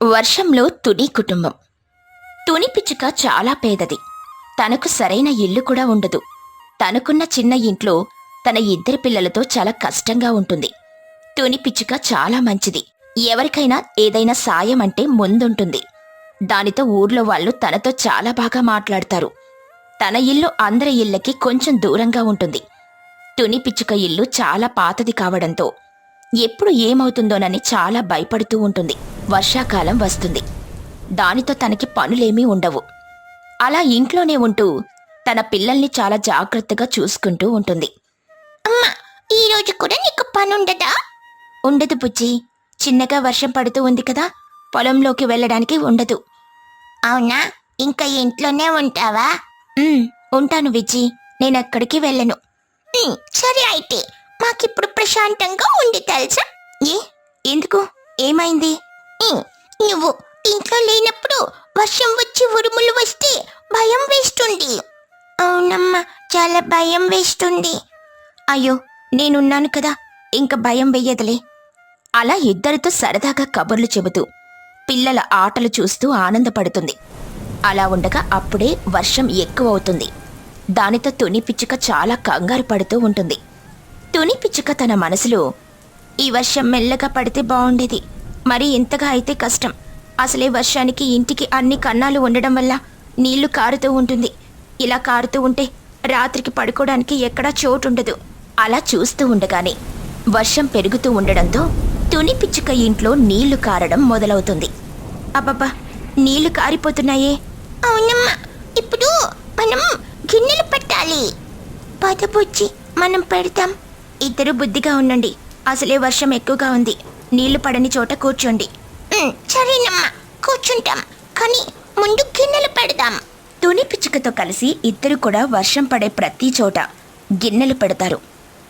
వర్షంలో తుని కుటుంబం. తుని పిచ్చుక చాలా పేదది. తనకు సరైన ఇల్లు కూడా ఉండదు. తనకున్న చిన్న ఇంట్లో తన ఇద్దరి పిల్లలతో చాలా కష్టంగా ఉంటుంది. తుని పిచ్చుక చాలా మంచిది. ఎవరికైనా ఏదైనా సాయం అంటే ముందుంటుంది. దానితో ఊర్లో వాళ్ళు తనతో చాలా బాగా మాట్లాడతారు. తన ఇల్లు అందరి ఇళ్ళకి కొంచెం దూరంగా ఉంటుంది. తుని పిచ్చుక ఇల్లు చాలా పాతది కావడంతో ఎప్పుడు ఏమవుతుందోనని చాలా భయపడుతూ ఉంటుంది. వర్షాకాలం వస్తుంది. దానితో తనకి పనులేమీ ఉండవు. అలా ఇంట్లోనే ఉంటూ తన పిల్లల్ని చాలా జాగ్రత్తగా చూసుకుంటూ ఉంటుంది. అమ్మా ఈ రోజు కూడా నీకు పనుండదా? ఉండదు బుజ్జి. చిన్నగా వర్షం పడుతూ ఉంది కదా పొలంలోకి వెళ్ళడానికి ఉండదు. అవునా? ఇంకా ఇంట్లోనే ఉంటావా? ఉంటాను విజ్జి నేను ఎక్కడికి వెళ్ళను సరే అయితే. మాకిప్పుడు ప్రశాంతంగా ఉంది తెలుసా? ఏ ఎందుకు? ఏమైంది? నువ్వు ఇంట్లో లేనప్పుడు వర్షం వచ్చి ఉరుములు వస్తే భయం వేస్తుంది. అవునమ్మా చాలా భయం వేస్తుంది. అయ్యో నేనున్నాను కదా ఇంక భయం వెయ్యదులే అలా ఇద్దరితో సరదాగా కబుర్లు చెబుతూ పిల్లల ఆటలు చూస్తూ ఆనందపడుతుంది. అలా ఉండగా అప్పుడే వర్షం ఎక్కువ అవుతుంది దానితో తుని పిచ్చుక చాలా కంగారు పడుతూ ఉంటుంది. తుని పిచ్చుక తన మనసులో ఈ వర్షం మెల్లగా పడితే బాగుండేది మరి ఇంతగా అయితే కష్టం. అసలే వర్షానికి ఇంటికి అన్ని కన్నాలు ఉండడం వల్ల నీళ్ళు కారుతూ ఉంటుంది. ఇలా కారుతూ ఉంటే రాత్రికి పడుకోవడానికి ఎక్కడా చోటుండదు. అలా చూస్తూ ఉండగానే వర్షం పెరుగుతూ ఉండడంతో తుని పిచ్చుక ఇంట్లో నీళ్ళు కారడం మొదలవుతుంది. అబ్బబ్బా! నీళ్ళు కారిపోతున్నాయే. అవునమ్మా! ఇప్పుడు మనం గిన్నెలు పెట్టాలి. పదబుచ్చి మనం పెడతాం. ఇద్దరు బుద్ధిగా ఉండండి. అసలే వర్షం ఎక్కువగా ఉంది. నీళ్ళు పడని చోట కూర్చోండి. సరేనమ్మా. కూర్చుంటాం. కానీ ముందు గిన్నెలు పెడదాం. తుని పిచ్చుకతో కలిసి ఇద్దరు కూడా వర్షం పడే ప్రతి చోట గిన్నెలు పెడతారు.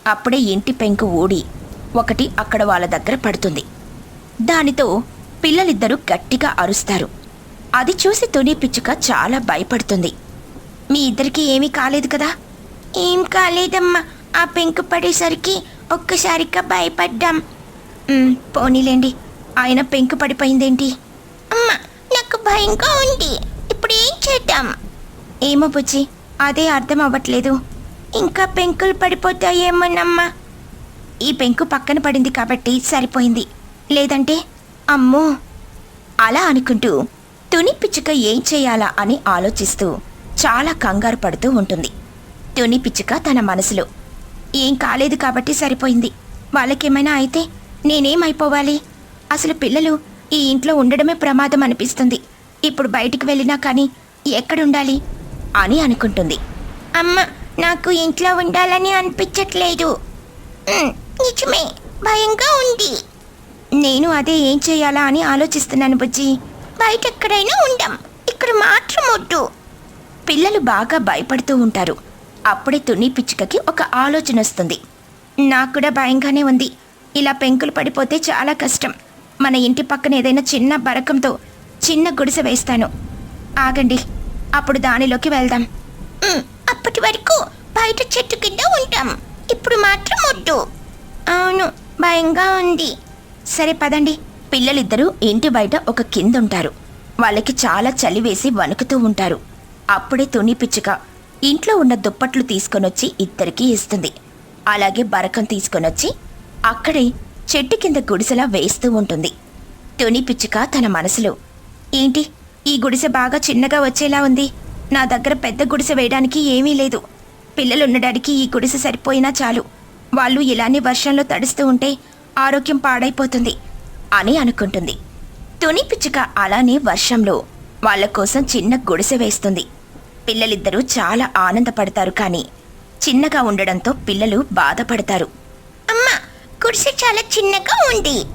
అప్పుడే ఇంటి పెంకు ఊడి ఒకటి అక్కడ వాళ్ళ దగ్గర పడుతుంది. దానితో పిల్లలిద్దరూ గట్టిగా అరుస్తారు. అది చూసి తుని పిచ్చుక చాలా భయపడుతుంది. మీ ఇద్దరికి ఏమీ కాలేదు కదా? ఏం కాలేదమ్మా. ఆ పెంకు పడేసరికి ఒక్కసారిగా భయపడ్డాం. పోనీలేండి. ఆయన పెంకు పడిపోయిందేంటి? అమ్మా నాకు భయంగా ఉంది. ఇప్పుడు ఏం చేద్దాం? ఏమో బుజ్జి అదే అర్థం అవ్వట్లేదు. ఇంకా పెంకులు పడిపోతాయేమోనమ్మా. ఈ పెంకు పక్కన పడింది కాబట్టి సరిపోయింది. లేదంటే అమ్మో. అలా అనుకుంటూ తుని పిచ్చుక ఏం చేయాలా అని ఆలోచిస్తూ చాలా కంగారు పడుతూ ఉంటుంది. తుని పిచ్చుక తన మనసులో ఏం కాలేదు కాబట్టి సరిపోయింది. వాళ్ళకేమైనా అయితే నేనేమైపోవాలి? అసలు పిల్లలు ఈ ఇంట్లో ఉండడమే ప్రమాదం అనిపిస్తుంది. ఇప్పుడు బయటికి వెళ్ళినా కానీ ఎక్కడుండాలి అని అనుకుంటుంది. అమ్మ నాకు ఇంట్లో ఉండాలని అనిపించట్లేదు. నిజమే భయంగా ఉంది. నేను అదే ఏం చేయాలా అని ఆలోచిస్తున్నాను బుజ్జి. బయట ఎక్కడైనా ఉండం ఇక్కడ మాత్రం వద్దు. పిల్లలు బాగా భయపడుతూ ఉంటారు. అప్పుడే తుని పిచ్చుకకి ఒక ఆలోచన వస్తుంది. నాకు కూడా భయంగానే ఉంది. ఇలా పెంకులు పడిపోతే చాలా కష్టం. మన ఇంటి పక్కన ఏదైనా చిన్న బరకంతో చిన్న గుడిసె వేస్తాను. ఆగండి అప్పుడు దానిలోకి వెళ్దాం. అప్పటి వరకు బయట చెట్టు కింద ఉంటాం. ఇప్పుడు మాత్రం వద్దు. అవును భయంగా ఉంది. సరే పదండి. పిల్లలిద్దరూ ఇంటి బయట ఒక కింద ఉంటారు వాళ్ళకి చాలా చలి వేసి వణుకుతూ ఉంటారు. అప్పుడే తుని పిచ్చుక ఇంట్లో ఉన్న దుప్పట్లు తీసుకొనొచ్చి ఇద్దరికీ ఇస్తుంది. అలాగే బరకం తీసుకొనొచ్చి అక్కడే చెట్టు కింద గుడిసెలా వేస్తూ ఉంటుంది. తుని పిచ్చుక తన మనసులో ఏంటి ఈ గుడిసె బాగా చిన్నగా వచ్చేలా ఉంది. నా దగ్గర పెద్ద గుడిసె వేయడానికి ఏమీ లేదు. పిల్లలు ఉండడానికి ఈ గుడిసె సరిపోయినా చాలు. వాళ్ళు ఇలానే వర్షంలో తడుస్తూ ఉంటే ఆరోగ్యం పాడైపోతుంది అని అనుకుంటుంది. తుని పిచ్చుక అలానే వర్షంలో వాళ్ళ కోసం చిన్న గుడిసె వేస్తుంది. పిల్లలిద్దరూ చాలా ఆనందపడతారు కానీ చిన్నగా ఉండడంతో పిల్లలు బాధపడతారు. అమ్మా గుడిసె చాలా చిన్నగా ఉంది.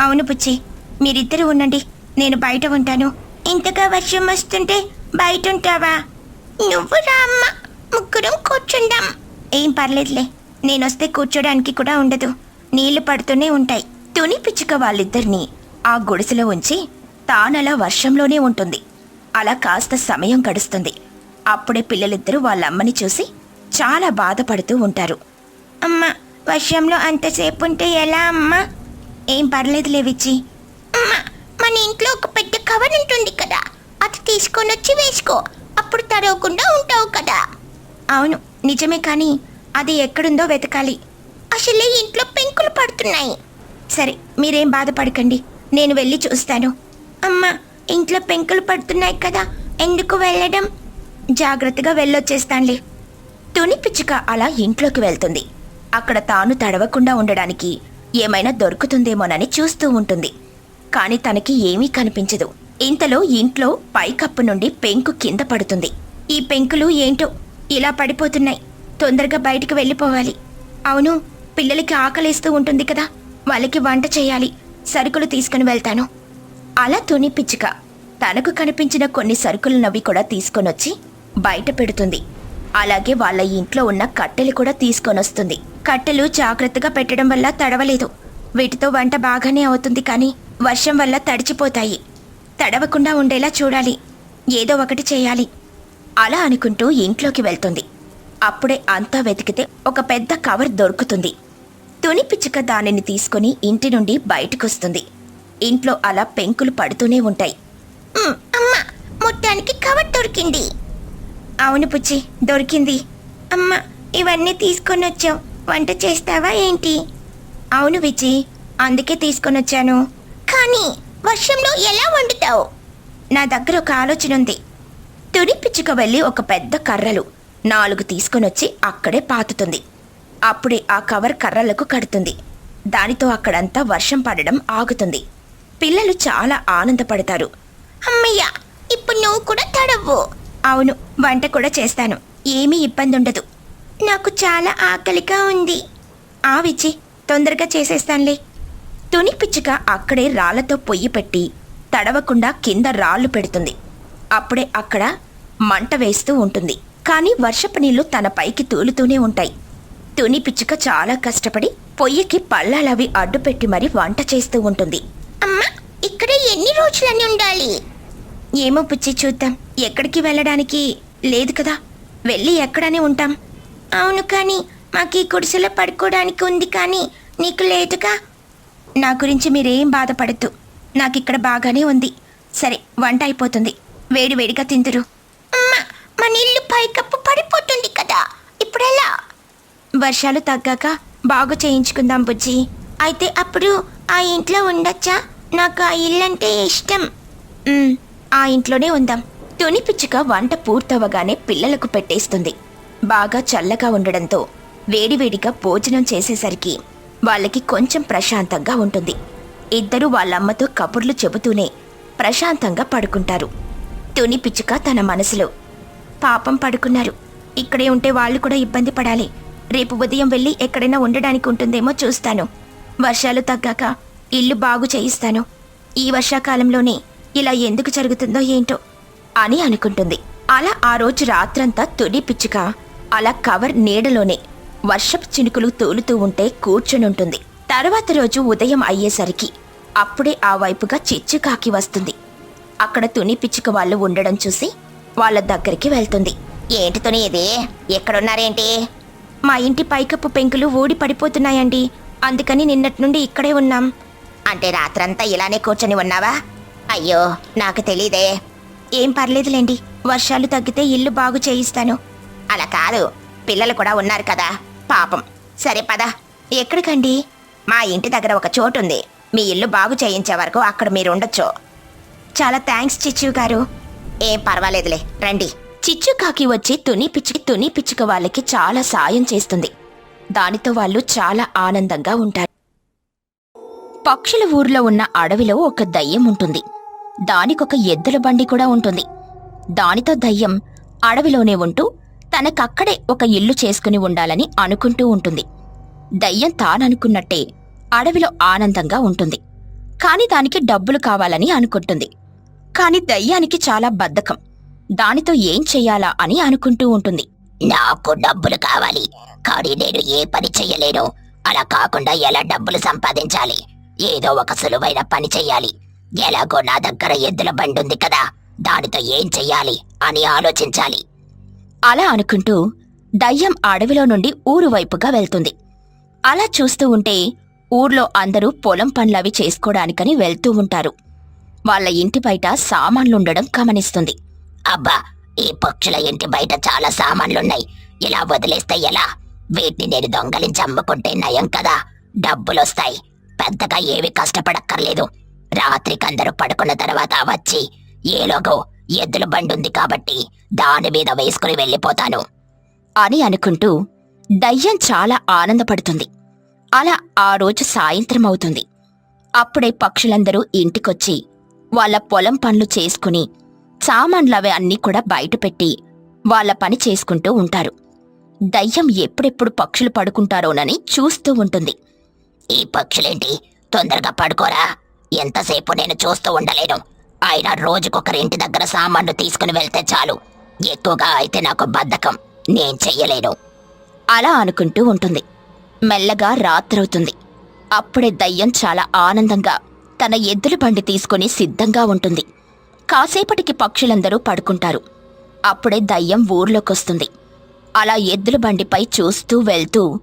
అవును పుచ్చి మీరిద్దరూ ఉండండి నేను బయట ఉంటాను. ఇంతగా వర్షం వస్తుంటే బయట ఉంటావా? నువ్వు రా అమ్మ ముగ్గురం కూర్చుందాం. ఏం పర్లేదులే నేనొస్తే కూర్చోడానికి కూడా ఉండదు. నీళ్ళు పడుతూనే ఉంటాయి. తుని పిచ్చుక వాళ్ళిద్దరినీ ఆ గుడిసెలో ఉంచి తానలా వర్షంలోనే ఉంటుంది. అలా కాస్త సమయం గడుస్తుంది. అప్పుడే పిల్లలిద్దరూ వాళ్ళ అమ్మని చూసి చాలా బాధపడుతూ ఉంటారు. అమ్మ వర్షంలో అంతసేపు ఉంటే ఎలా అమ్మా? ఏం పర్లేదు లేవిచ్చి అమ్మా మన ఇంట్లో ఒక పెద్ద కవర్ ఉంటుంది కదా అది తీసుకొని వచ్చి వేసుకో. అప్పుడు తడవకుండా ఉంటావు కదా. అవును నిజమే కానీ అది ఎక్కడుందో వెతకాలి. అసలే ఇంట్లో పెంకులు పడుతున్నాయి. సరే మీరేం బాధపడకండి నేను వెళ్ళి చూస్తాను. అమ్మా ఇంట్లో పెంకులు పడుతున్నాయి కదా ఎందుకు వెళ్ళడం? జాగ్రత్తగా వెళ్ళొచ్చేస్తానులే. తుని పిచ్చుక అలా ఇంట్లోకి వెళ్తుంది. అక్కడ తాను తడవకుండా ఉండడానికి ఏమైనా దొరుకుతుందేమోనని చూస్తూ ఉంటుంది. కాని తనకి ఏమీ కనిపించదు. ఇంతలో ఇంట్లో పైకప్పు నుండి పెంకు కింద పడుతుంది. ఈ పెంకులు ఏంటో ఇలా పడిపోతున్నాయి. తొందరగా బయటికి వెళ్ళిపోవాలి. అవును పిల్లలకి ఆకలేస్తూ ఉంటుంది కదా. వాళ్ళకి వంట చేయాలి. సరుకులు తీసుకుని వెళ్తాను. అలా తుని పిచ్చుక తనకు కనిపించిన కొన్ని సరుకులనవి కూడా తీసుకొనొచ్చి బయట పెడుతుంది. అలాగే వాళ్ళ ఇంట్లో ఉన్న కట్టెలు కూడా తీసుకొనొస్తుంది. కట్టెలు జాగ్రత్తగా పెట్టడం వల్ల తడవలేదు. వీటితో వంట బాగానే అవుతుంది కానీ వర్షం వల్ల తడిచిపోతాయి. తడవకుండా ఉండేలా చూడాలి. ఏదో ఒకటి చేయాలి. అలా అనుకుంటూ ఇంట్లోకి వెళ్తుంది. అప్పుడే అంతా వెతికితే ఒక పెద్ద కవర్ దొరుకుతుంది. తుని పిచ్చుక దానిని తీసుకుని ఇంటి నుండి బయటకొస్తుంది. ఇంట్లో అలా పెంకులు పడుతూనే ఉంటాయి. అమ్మా మొత్తానికి కవర్ దొరికింది. అవును పుచ్చి దొరికింది. అమ్మ ఇవన్నీ తీసుకొని వచ్చావు. వంట చేస్తావా ఏంటి? అవును విజి అందుకే తీసుకొని వచ్చాను. కానీ వర్షంలో ఎలా వండుతావు? నా దగ్గర ఒక ఆలోచన ఉంది. తుని పిచ్చుక వెళ్ళి ఒక పెద్ద కర్రలు నాలుగు తీసుకొనొచ్చి అక్కడే పాతుతుంది. అప్పుడే ఆ కవర్ కర్రలకు కడుతుంది. దానితో అక్కడంతా వర్షం పడడం ఆగుతుంది. పిల్లలు చాలా ఆనందపడతారు. అమ్మయ్య ఇప్పుడు నువ్వు కూడా తడవు అవును వంట కూడా చేస్తాను. ఏమీ ఇబ్బంది ఉండదు నాకు చాలా ఆకలిగా ఉంది. ఆ విచ్చి తొందరగా చేసేస్తానులే. తుని పిచ్చుక అక్కడే రాళ్ళతో పొయ్యి పెట్టి తడవకుండా కింద రాళ్ళు పెడుతుంది. అప్పుడే అక్కడ మంట వేస్తూ ఉంటుంది. కానీ వర్షపు నీళ్ళు తన పైకి తూలుతూనే ఉంటాయి. తుని పిచ్చుక చాలా కష్టపడి పొయ్యికి పళ్ళాలవి అడ్డుపెట్టి మరీ వంట చేస్తూ ఉంటుంది. అమ్మా ఇక్కడ ఎన్ని రోజులని ఉండాలి? ఏమో పిచ్చి చూద్దాం. ఎక్కడికి వెళ్ళడానికి లేదు కదా. వెళ్ళి ఎక్కడనే ఉంటాం. అవును కానీ మాకు ఈ గుడిసెలో పడుకోవడానికి ఉంది కానీ నీకు లేదుగా. నా గురించి మీరేం బాధపడద్దు. ఇక్కడ బాగానే ఉంది. సరే వంట అయిపోతుంది. వేడి వేడిగా తిందురు. అమ్మా నీళ్ళు పైకప్పు పడిపోతుంది కదా. ఇప్పుడెలా? వర్షాలు తగ్గాక బాగు చేయించుకుందాం బుజ్జి. అయితే అప్పుడు ఆ ఇంట్లో ఉండొచ్చా? నాకు ఆ ఇల్లు అంటే ఇష్టం ఆ ఇంట్లోనే ఉందాం. తుని పిచ్చుక వంట పూర్తవగానే పిల్లలకు పెట్టేస్తుంది. బాగా చల్లగా ఉండడంతో వేడివేడిగా భోజనం చేసేసరికి వాళ్ళకి కొంచెం ప్రశాంతంగా ఉంటుంది. ఇద్దరు వాళ్ళమ్మతో కబుర్లు చెబుతూనే ప్రశాంతంగా పడుకుంటారు. తుని పిచ్చుక తన మనసులో పాపం పడుకున్నారు. ఇక్కడే ఉంటే వాళ్ళు కూడా ఇబ్బంది పడాలి. రేపు ఉదయం వెళ్ళి ఎక్కడైనా ఉండడానికి ఉంటుందేమో చూస్తాను. వర్షాలు తగ్గాక ఇల్లు బాగు చేయిస్తాను. ఈ వర్షాకాలంలోనే ఇలా ఎందుకు జరుగుతుందో ఏంటో అని అనుకుంటుంది. అలా ఆ రోజు రాత్రంతా తుడి పిచ్చుక అలా కవర్ నీడలోనే వర్షపు చినుకులు తూలుతూ ఉంటే కూర్చునుంటుంది. తర్వాత రోజు ఉదయం అయ్యేసరికి అప్పుడే ఆ వైపుగా చిచ్చుకాకి వస్తుంది. అక్కడ తుని పిచ్చుక వాళ్ళు ఉండడం చూసి వాళ్ళ దగ్గరికి వెళ్తుంది. ఏంటి తుని ఇది? ఎక్కడున్నారేంటి? మా ఇంటి పైకప్పు పెంకులు ఊడి పడిపోతున్నాయండి. అందుకని నిన్నటి నుండి ఇక్కడే ఉన్నాం. అంటే రాత్రంతా ఇలానే కూర్చొని ఉన్నావా? అయ్యో నాకు తెలీదే. ఏం పర్లేదులేండి. వర్షాలు తగ్గితే ఇల్లు బాగు చేయిస్తాను. అలా కాదు పిల్లలు కూడా ఉన్నారు కదా. పాపం. సరే పద. ఎక్కడికండి? మా ఇంటి దగ్గర ఒక చోటు ఉంది మీ ఇల్లు బాగు చేయించే వరకు అక్కడ మీరు ఉండొచ్చు చాలా థ్యాంక్స్ చిచ్చు గారు. ఏం పర్వాలేదులే రండి. చిచ్చు కాకి వచ్చి తుని పిచ్చుకి తుని పిచ్చుక వాళ్ళకి చాలా సాయం చేస్తుంది. దానితో వాళ్ళు చాలా ఆనందంగా ఉంటారు. పక్షుల ఊర్లో ఉన్న అడవిలో ఒక దయ్యం ఉంటుంది. దానికొక ఎద్దుల బండి కూడా ఉంటుంది. దానితో దయ్యం అడవిలోనే ఉంటూ తనకక్కడే ఒక ఇల్లు చేసుకుని ఉండాలని అనుకుంటూ ఉంటుంది. దయ్యం తాననుకున్నట్టే అడవిలో ఆనందంగా ఉంటుంది. కాని దానికి డబ్బులు కావాలని అనుకుంటుంది. కాని దయ్యానికి చాలా బద్ధకం. దానితో ఏం చెయ్యాలా అని అనుకుంటూ ఉంటుంది. నాకు డబ్బులు కావాలి. కానీ నేను ఏ పని చెయ్యలేను అలా కాకుండా ఎలా డబ్బులు సంపాదించాలి? ఏదో ఒక సులువైన పని చెయ్యాలి ఎలాగో నా దగ్గర ఎద్దుల బండి ఉంది కదా దానితో ఏం చెయ్యాలి అని ఆలోచించాలి. అలా అనుకుంటూ దయ్యం అడవిలో నుండి ఊరు వైపుగా వెళ్తుంది. అలా చూస్తూ ఉంటే ఊర్లో అందరూ పొలం పనులవి చేసుకోవడానికని వెళ్తూ ఉంటారు. వాళ్ళ ఇంటి బయట సామాన్లుండడం గమనిస్తుంది. అబ్బా ఈ పక్షుల ఇంటి బయట చాలా సామాన్లున్నాయి. ఇలా వదిలేస్తే ఎలా? వీటిని నేను దొంగలించి అమ్ముకుంటే నయం కదా. డబ్బులొస్తాయి. పెద్దగా ఏవి కష్టపడక్కర్లేదు. రాత్రికి అందరూ పడుకున్న తర్వాత వచ్చి ఏలోగో ఎద్దుల బండి ఉంది కాబట్టి దాని మీద వేసుకుని వెళ్ళిపోతాను. అని అనుకుంటూ దయ్యం చాలా ఆనందపడుతుంది. అలా ఆ రోజు సాయంత్రం అవుతుంది అప్పుడే పక్షులందరూ ఇంటికొచ్చి వాళ్ళ పొలం పనులు చేసుకుని సామాన్లవి అన్నీ కూడా బయటపెట్టి వాళ్ళ పని చేసుకుంటూ ఉంటారు. దయ్యం ఎప్పుడెప్పుడు పక్షులు పడుకుంటారోనని చూస్తూ ఉంటుంది. ఈ పక్షులేంటి? తొందరగా పడుకోరా. ఎంతసేపు నేను చూస్తూ ఉండలేను. అయినా రోజుకొకరి ఇంటి దగ్గర సామాన్లు తీసుకుని వెళ్తే చాలు. ఎక్కువగా అయితే నాకు బద్ధకం. నేను చెయ్యలేను. అలా అనుకుంటూ ఉంటుంది. మెల్లగా రాత్రవుతుంది. అప్పుడే దయ్యం చాలా ఆనందంగా తన ఎద్దుల బండి తీసుకుని సిద్ధంగా ఉంటుంది. కాసేపటికి పక్షులందరూ పడుకుంటారు. అప్పుడే దయ్యం ఊర్లోకొస్తుంది. అలా ఎద్దుల బండిపై చూస్తూ వెళ్తూ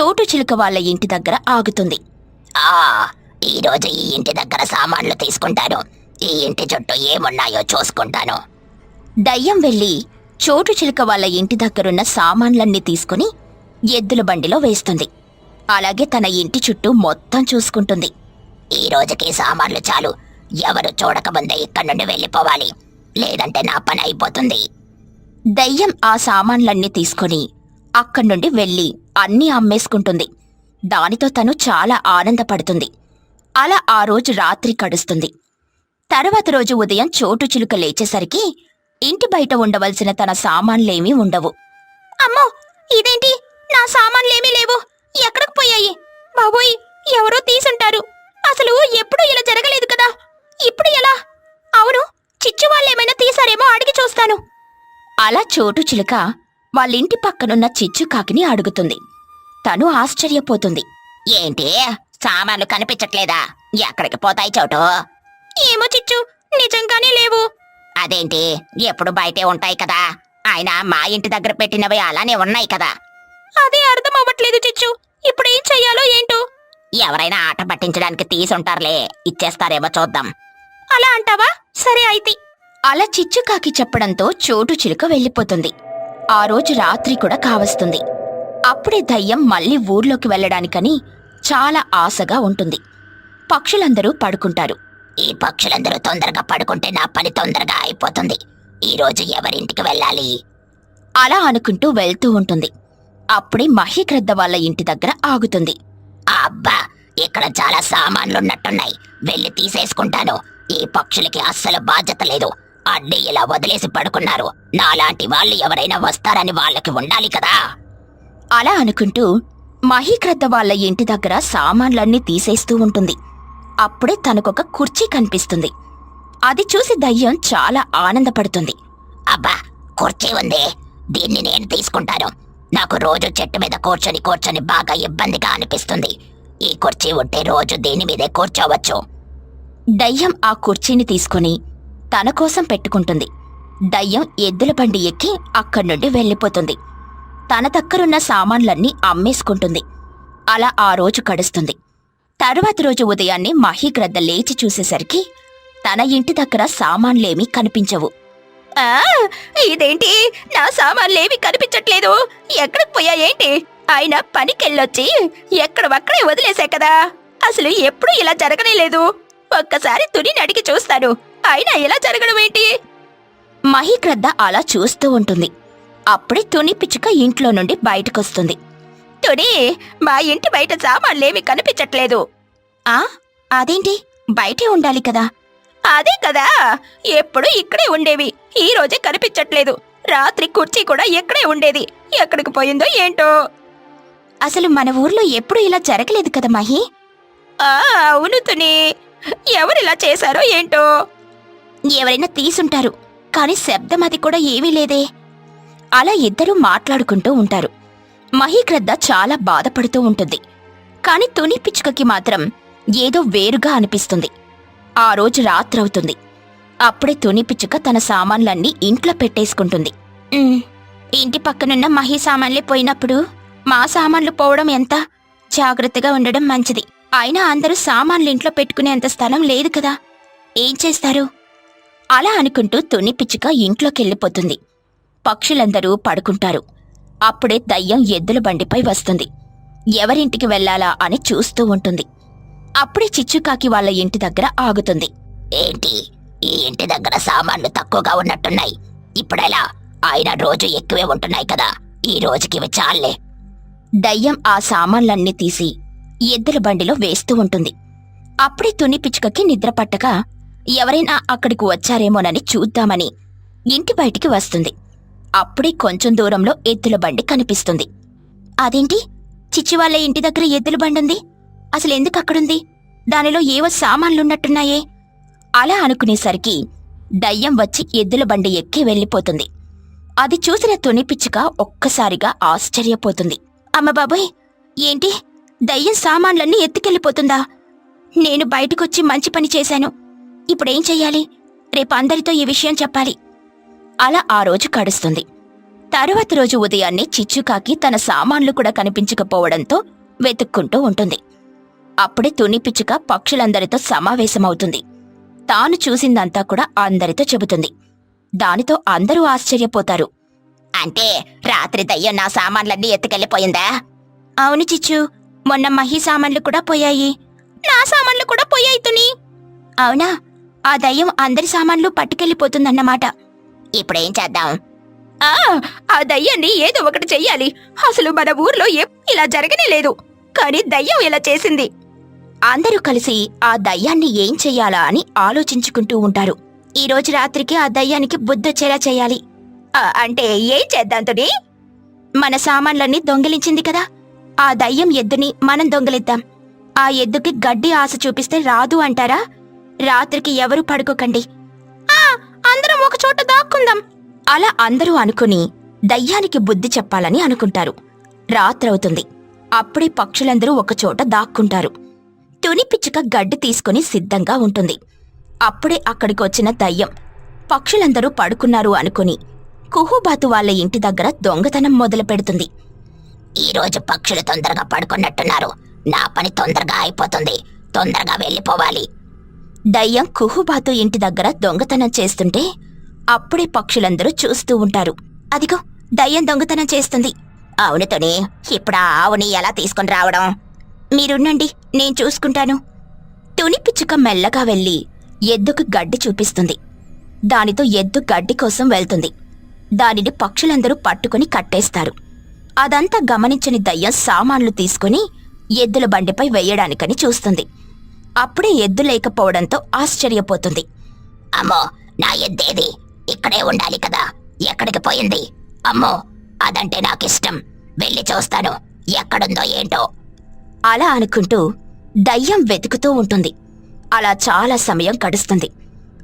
చోటు చిలుక వాళ్ళ ఇంటి దగ్గర ఆగుతుంది. ఆ! ఈ రోజు ఈ ఇంటి దగ్గర సామాన్లు తీసుకుంటాను. ఈ ఇంటి చుట్టూ ఏమున్నాయో చూసుకుంటాను. దయ్యం వెళ్ళి చోటు చిలుక వాళ్ళ ఇంటి దగ్గరున్న సామాన్లన్నీ తీసుకుని ఎద్దుల బండిలో వేస్తుంది. అలాగే తన ఇంటి చుట్టూ మొత్తం చూసుకుంటుంది. ఈ రోజుకి సామాన్లు చాలు. ఎవరు చూడకముందే ఇక్కడి నుండి వెళ్ళిపోవాలి. లేదంటే నా పని అయిపోతుంది. దయ్యం ఆ సామాన్లన్నీ తీసుకొని అక్కడి నుండి వెళ్ళి అన్నీ అమ్మేసుకుంటుంది. దానితో తను చాలా ఆనందపడుతుంది. అలా ఆ రోజు రాత్రి కడుస్తుంది. తర్వాత రోజు ఉదయం చోటు చిలుక లేచేసరికి ఇంటి బయట ఉండవలసిన తన సామాన్లేమీ ఉండవు. అమ్మో! ఇదేంటి? నా సామాన్లేమీ లేవు. ఎక్కడికి పోయాయి? బాబోయ్! ఎవరో తీసుంటారు. అసలు ఎప్పుడు ఇలా జరగలేదు కదా? ఇప్పుడు ఎలా? అవును చిచ్చు వాళ్ళేమైనా తీసారేమో అడిగి చూస్తాను. అలా చోటు చిలుక వాళ్ళింటి పక్కనున్న చిచ్చు కాకిని అడుగుతుంది. తను ఆశ్చర్యపోతుంది. ఏంటి? సామాన్లు కనిపించట్లేదా? ఎక్కడికి పోతాయి చోటు? ఏమో చిచ్చు నిజంగానే లేవు. అదేంటి? ఎప్పుడు బయటే ఉంటాయి కదా. ఆయన మా ఇంటి దగ్గర పెట్టినవి అలానే ఉన్నాయి కదా. అదే అర్థం అవ్వట్లేదు చిచ్చు. ఇప్పుడు ఏం చెయ్యాలో ఏంటో? ఎవరైనా ఆట పట్టించడానికి తీసుంటారులే. ఇచ్చేస్తారేమో చూద్దాం. అలా అంటావా? సరే అయితే. అలా చిచ్చుకాకి చెప్పడంతో చోటు చిలుక వెళ్ళిపోతుంది. ఆ రోజు రాత్రి కూడా కావస్తుంది. అప్పుడే దయ్యం మళ్ళీ ఊర్లోకి వెళ్ళడానికని చాలా ఆశగా ఉంటుంది. పక్షులందరూ పడుకుంటారు. ఈ పక్షులందరూ తొందరగా పడుకుంటే నా పని తొందరగా అయిపోతుంది. ఈరోజు ఎవరింటికి వెళ్ళాలి? అలా అనుకుంటూ వెళ్తూ ఉంటుంది. అప్పుడే మహిగ్రద్ద వాళ్ళ ఇంటి దగ్గర ఆగుతుంది. అబ్బా! ఇక్కడ చాలా సామాన్లున్నట్టున్నాయి. వెళ్ళి తీసేసుకుంటాను. ఈ పక్షులకి అస్సలు బాధ్యత లేదు. అడ్డే ఇలా వదిలేసి పడుకున్నారు. నాలాంటి వాళ్ళు ఎవరైనా వస్తారని వాళ్ళకి ఉండాలి కదా? అలా అనుకుంటూ మహీక్రద్ద వాళ్ళ ఇంటి దగ్గర సామాన్లన్నీ తీసేస్తూ ఉంటుంది. అప్పుడే తనకొక కుర్చీ కనిపిస్తుంది. అది చూసి దయ్యం చాలా ఆనందపడుతుంది. అబ్బా కుర్చీ ఉంది. దీన్ని నేను తీసుకుంటాను. నాకు రోజు చెట్టు మీద కూర్చొని కూర్చొని బాగా ఇబ్బందిగా అనిపిస్తుంది. ఈ కుర్చీ ఉంటే రోజు దీని మీదే కూర్చోవచ్చు. దయ్యం ఆ కుర్చీని తీసుకుని తన కోసం పెట్టుకుంటుంది. దయ్యం ఎద్దుల బండి ఎక్కి అక్కడి నుండి వెళ్ళిపోతుంది. తన దగ్గరున్న సామాన్లన్నీ అమ్మేసుకుంటుంది. అలా ఆ రోజు గడుస్తుంది. తరువాత రోజు ఉదయాన్నే మహీగ్రద్ద లేచి చూసేసరికి తన ఇంటి దగ్గర సామాన్లేమీ కనిపించవు. ఇదేంటి? నా సామాన్లేమీ కనిపించట్లేదు. ఎక్కడికి పోయాయేంటి ఆయన పనికెళ్ళొచ్చి ఎక్కడవక్కడే వదిలేసా కదా. అసలు ఎప్పుడు ఇలా జరగనే లేదు. ఒక్కసారి తునిని అడిగి చూస్తాను. అయినా ఇలా జరగడం ఏంటి? మహీగ్రద్ద అలా చూస్తూ ఉంటుంది. అప్పుడే తుని పిచ్చుక ఇంట్లో నుండి బయటకొస్తుంది. తుని మా ఇంటి బయట సామాన్లేవి కనిపించట్లేదు. ఆ? అదేంటి? బయటే ఉండాలి కదా. అదే కదా. ఎప్పుడు ఇక్కడే ఉండేవి. ఈ రోజే కనిపించట్లేదు. రాత్రి కుర్చీ కూడా ఇక్కడే ఉండేది. ఎక్కడికి పోయిందో ఏంటో? అసలు మన ఊర్లో ఎప్పుడు ఇలా జరగలేదు కదా మహి? అవును తుని. ఎవరిలా చేశారో ఏంటో? ఎవరైనా తీసుంటారు. కాని శబ్దం అది కూడా ఏమీ లేదే. అలా ఇద్దరూ మాట్లాడుకుంటూ ఉంటారు. మహీక్రద్ద చాలా బాధపడుతూ ఉంటుంది. కాని తుని పిచ్చుకకి మాత్రం ఏదో వేరుగా అనిపిస్తుంది. ఆ రోజు రాత్రవుతుంది. అప్పుడే తుని పిచ్చుక తన సామాన్లన్నీ ఇంట్లో పెట్టేసుకుంటుంది. ఇంటి పక్కనున్న మహి సామాన్లే పోయినప్పుడు మా సామాన్లు పోవడం ఎంత? జాగ్రత్తగా ఉండడం మంచిది. అయినా అందరూ సామాన్లు ఇంట్లో పెట్టుకునేంత స్థలం లేదు కదా. ఏం చేస్తారు? అలా అనుకుంటూ తుని పిచ్చుక ఇంట్లోకెళ్ళిపోతుంది. పక్షులందరూ పడుకుంటారు. అప్పుడే దయ్యం ఎద్దుల బండిపై వస్తుంది. ఎవరింటికి వెళ్ళాలా అని చూస్తూ ఉంటుంది. అప్పుడే చిచ్చుకాకి వాళ్ళ ఇంటి దగ్గర ఆగుతుంది. ఏంటి? ఈ ఇంటి దగ్గర సామాన్లు తక్కువగా ఉన్నట్టున్నాయి. ఇప్పుడెలా? ఆయన రోజు ఎక్కువే ఉంటున్నాయి కదా. ఈ రోజుకి ఇవి చాలే దయ్యం ఆ సామాన్లన్నీ తీసి ఎద్దుల బండిలో వేస్తూ ఉంటుంది. అప్పుడే తుని పిచ్చుకకి నిద్ర పట్టక ఎవరైనా అక్కడికి వచ్చారేమోనని చూద్దామని ఇంటి బయటికి వస్తుంది. అప్పుడే కొంచెం దూరంలో ఎద్దుల బండి కనిపిస్తుంది. అదేంటి? చిచ్చి వాళ్ళ ఇంటి దగ్గర ఎద్దుల బండి ఉంది. అసలు ఎందుకు అక్కడుంది? దానిలో ఏవో సామాన్లున్నట్టున్నాయే. అలా అనుకునేసరికి దయ్యం వచ్చి ఎద్దుల బండి ఎక్కి వెళ్ళిపోతుంది. అది చూసిన తుని పిచ్చుక ఒక్కసారిగా ఆశ్చర్యపోతుంది. అమ్మ బాబోయ్! ఏంటి? దయ్యం సామాన్లన్నీ ఎత్తుకెళ్ళిపోతుందా? నేను బయటకొచ్చి మంచి పని చేశాను. ఇప్పుడేం చెయ్యాలి? రేపు అందరితో ఈ విషయం చెప్పాలి. అలా ఆ రోజు కడుస్తుంది. తరువాత రోజు ఉదయాన్నే చిచ్చుకాకి తన సామాన్లు కూడా కనిపించకపోవడంతో వెతుక్కుంటూ ఉంటుంది. అప్పుడే తుని పిచ్చుక పక్షులందరితో సమావేశమవుతుంది. తాను చూసిందంతా కూడా అందరితో చెబుతుంది. దానితో అందరూ ఆశ్చర్యపోతారు. అంటే రాత్రి దయ్యం నా సామాన్లన్నీ ఎత్తుకెళ్ళిపోయిందా? అవును చిచ్చు. మొన్న మహి సామాన్లు కూడా పోయాయి. నా సామాన్లు కూడా పోయాయి తుని. అవునా? ఆ దయ్యం అందరి సామాన్లు పట్టుకెళ్ళిపోతుందన్నమాట. ఇప్పుడేం చేద్దాం? ఆ ఆ దయ్యాన్ని ఏదో ఒకటి చెయ్యాలి. అసలు మన ఊర్లో ఎప్పుడు ఇలా జరగనే లేదు. కానీ దయ్యం ఇలా చేసింది. అందరూ కలిసి ఆ దయ్యాన్ని ఏం చెయ్యాలా అని ఆలోచించుకుంటూ ఉంటారు. ఈ రోజు రాత్రికి ఆ దయ్యానికి బుద్ధొచ్చేలా చెయ్యాలి ఆ, అంటే ఏం చేద్దాం తుని? మన సామాన్లన్నీ దొంగిలించింది కదా. ఆ దయ్యం ఎద్దుని మనం దొంగిలిద్దాం. ఆ ఎద్దుకి గడ్డి ఆశ చూపిస్తే రాదు అంటారా? రాత్రికి ఎవరు పడుకోకండి. అందరం ఒక చోట దాక్కుందాం. అలా అందరూ అనుకుని దయ్యానికి బుద్ధి చెప్పాలని అనుకుంటారు. రాత్రవుతుంది. అప్పుడే పక్షులందరూ ఒకచోట దాక్కుంటారు. తుని పిచ్చుక గడ్డి తీసుకుని సిద్ధంగా ఉంటుంది. అప్పుడే అక్కడికి వచ్చిన దయ్యం పక్షులందరూ పడుకున్నారు అనుకుని కుహుబాతు వాళ్ళ ఇంటి దగ్గర దొంగతనం మొదలు పెడుతుంది. ఈరోజు పక్షులు తొందరగా పడుకున్నట్టున్నారు. నా పని తొందరగా అయిపోతుంది. తొందరగా వెళ్ళిపోవాలి. దయ్యం కుహుబాతు ఇంటి దగ్గర దొంగతనం చేస్తుంటే అప్పుడే పక్షులందరూ చూస్తూ ఉంటారు. అదిగో దయ్యం దొంగతనం చేస్తుంది. అవును ఇప్పుడు ఆ ఆవుని ఎలా తీసుకుని రావడం? మీరుండండి నేను చూసుకుంటాను. తుని పిచ్చుక మెల్లగా వెళ్ళి ఎద్దుకు గడ్డి చూపిస్తుంది. దానితో ఎద్దు గడ్డి కోసం వెళ్తుంది. దానిని పక్షులందరూ పట్టుకుని కట్టేస్తారు. అదంతా గమనించని దయ్యం సామాన్లు తీసుకుని ఎద్దుల బండిపై వెయ్యడానికని చూస్తుంది. అప్పుడే ఎద్దు లేకపోవడంతో ఆశ్చర్యపోతుంది. అమ్మో నా ఎద్దేది? ఇక్కడే ఉండాలి కదా. ఎక్కడికి పోయింది? అమ్మో అదంటే నాకిష్టం. వెళ్ళి చూస్తాను. ఎక్కడుందో ఏంటో. అలా అనుకుంటూ దయ్యం వెతుకుతూ ఉంటుంది. అలా చాలా సమయం గడుస్తుంది.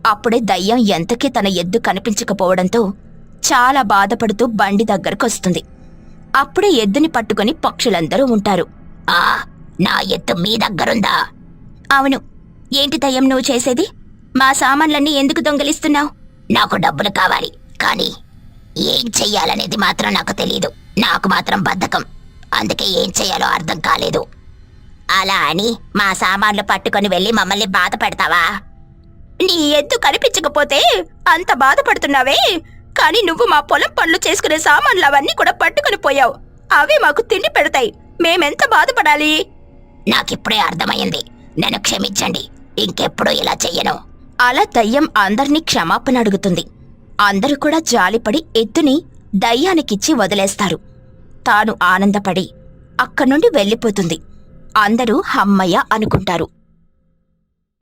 అప్పుడే దయ్యం ఎంతకీ తన ఎద్దు కనిపించకపోవడంతో చాలా బాధపడుతూ బండి దగ్గరకొస్తుంది. అప్పుడే ఎద్దుని పట్టుకొని పక్షులందరూ ఉంటారు. ఆ నా ఎత్తు మీ దగ్గరుందా? అవును. ఏంటి దయ్యం నువ్వు చేసేది? మా సామాన్లన్నీ ఎందుకు దొంగలిస్తున్నావు? నాకు డబ్బులు కావాలి కానీ ఏం చెయ్యాలనేది మాత్రం నాకు తెలీదు. నాకు మాత్రం బద్ధకం. అందుకే ఏం చెయ్యాలో అర్థం కాలేదు. అలా అని మా సామాన్లు పట్టుకొని వెళ్ళి మమ్మల్ని బాధ పెడతావా? నీ ఎద్దు కనిపించకపోతే అంత బాధపడుతున్నావే? కానీ నువ్వు మా పొలం పనులు చేసుకునే సామాన్లు అవన్నీ కూడా పట్టుకుని పోయావు. అవి మాకు తిండి పెడతాయి. మేమెంత బాధపడాలి? నాకిప్పుడే అర్థమైంది. నన్ను క్షమించండి. ఇంకెప్పుడు ఇలా చెయ్యను. అలా దయ్యం అందర్నీ క్షమాపణ అడుగుతుంది. అందరూ కూడా జాలిపడి ఎద్దుని దయ్యానికిచ్చి వదిలేస్తారు. తాను ఆనందపడి అక్కనుండి వెళ్ళిపోతుంది. అందరూ హమ్మయ్య అనుకుంటారు.